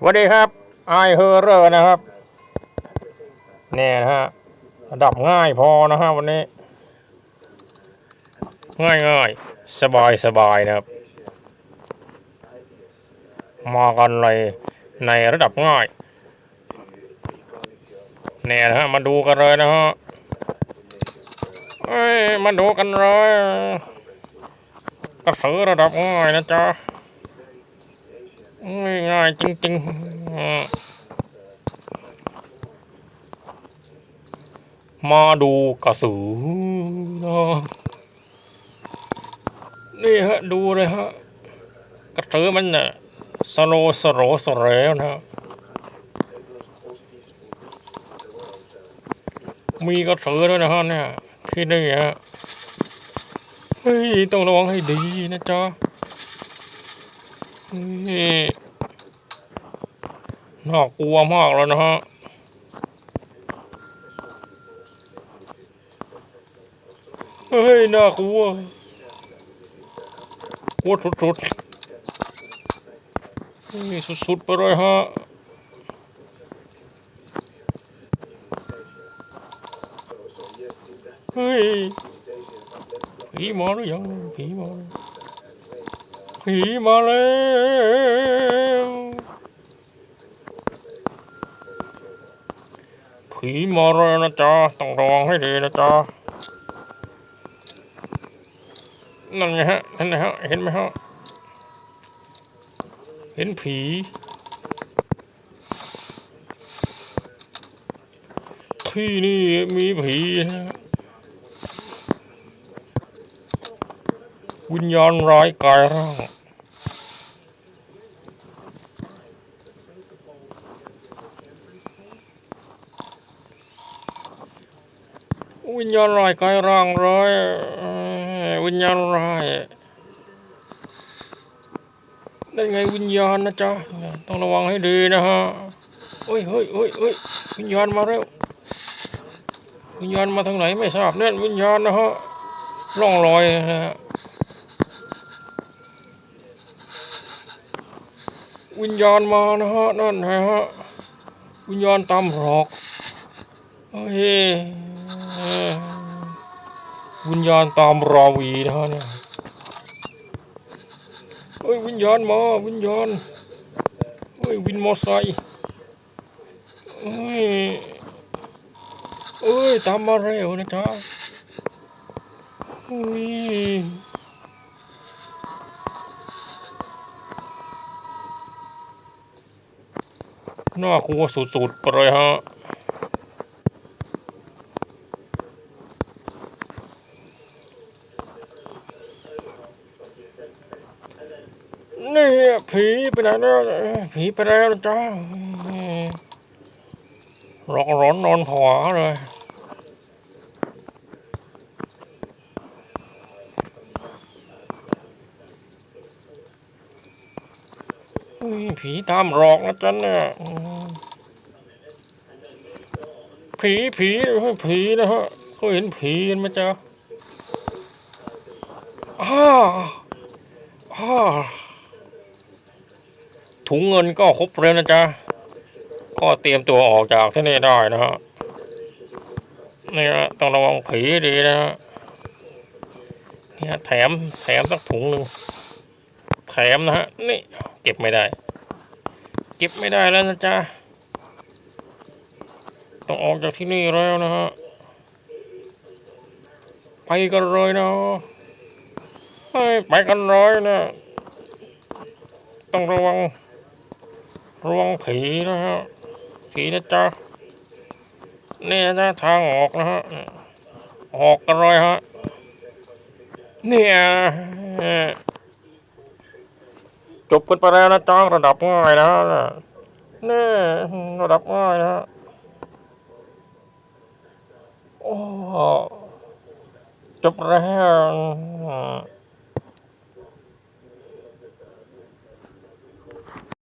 สวัสดีครับไอเฮอร์เรอร์นะครับเนี่ยนะฮะระดับง่ายพอนะฮะวันนี้ ง่ายง่ายสบายสบายนะครับ มากันเลยในระดับง่ายเนี่ยนะฮะมาดูกันเลยนะฮะเอ้ยมาดูกันเลยกระสือระดับง่ายนะจ๊ะ ง่ายง่ายจริงๆ มาดูกระสือนะนี่ฮะ ดูเลยฮะ กระสือมันน่ะสโลสโลสโลแล้วนะ มีกระสือด้วยนะฮะเนี่ยที่นี่ฮะเฮ้ย ต้องระวังให้ดีนะจ๊ะ นี่น่ากลัวมากแล้วนะฮะเฮ้ยน่ากลัวกลัวสุดๆนี่สุดๆไปเลยฮะเฮ้ยผีมาหรือยังผีมา ผีมาแล้วผีมาแล้วนะจ๊ะต้องระวังให้ดีนะจ๊ะนั่นไงฮะนั่นไงฮะเห็นไหมฮะเห็นผีที่นี่มีผีฮะวิญญาณร้ายกายร่าง วิญญาณร้ายกายร่างร้ายเอ่อวิญญาณร้ายนั่นไงวิญญาณนะจ๊ะต้องระวังให้ดีนะฮะเฮ้ยเฮ้ยเฮ้ยเฮ้ยวิญญาณมาแล้ววิญญาณมาทางไหนไม่ทราบนั่นวิญญาณนะฮะร่องรอยนะฮะวิญญาณมานะฮะนั่นนะฮะวิญญาณตามหลอก เฮ้ยวิญญาณตามราวีนะฮะเนี่ยเฮ้ยวิญญาณมาวิญญาณเฮ้ยวินมอไซค์เฮ้ยเอ้ยตามมาเร็วนะจ๊ะเฮ้ยน่ากลัวสุดๆไปเลยฮะ นี่ผีไปไหนแล้วผีไปแล้วจ้าร้อนร้อนนอนผวาเลยผีตามหลอกนะจ๊ะเนี่ยผีผีผีนะฮะเขาเห็นผีกันไหมจ๊ะอ้าอ้า ถุงเงินก็ครบแล้วนะจ๊ะ ก็เตรียมตัวออกจากที่นี่ได้นะฮะนี่ฮะต้องระวังผีดีนะฮะเนี่ยแถมแถมสักถุงหนึ่งแถมนะฮะนี่เก็บไม่ได้ เก็บไม่ได้แล้วนะจ๊ะต้องออกจากที่นี่แล้วนะฮะไปกันเลยนะเฮ้ยไปกันเลยนะต้องระวัง รวงผีนะฮะผีนะจ๊ะนี่นะทางออกนะฮะออกกันเลยฮะเนี่ยจบกันไปแล้วนะจ๊ะระดับง่ายนะนี่ระดับง่ายนะโอ้จบแล้ว